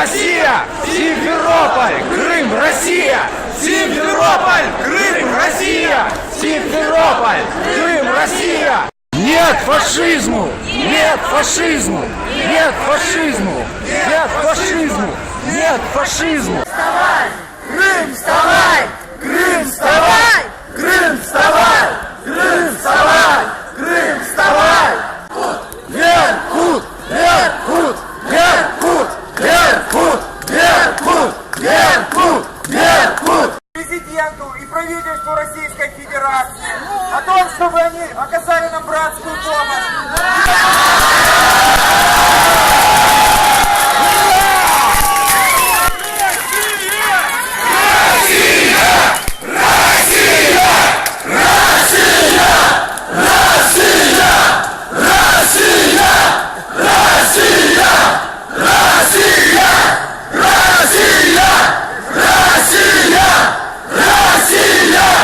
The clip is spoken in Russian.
Россия! Симферополь! Крым! Россия! Симферополь! Крым! Россия! Симферополь! Крым! Россия! Нет фашизму! Нет фашизму! Нет фашизму! Нет фашизму! Нет фашизму! правительству Российской Федерации о том, чтобы они оказали нам братскую помощь.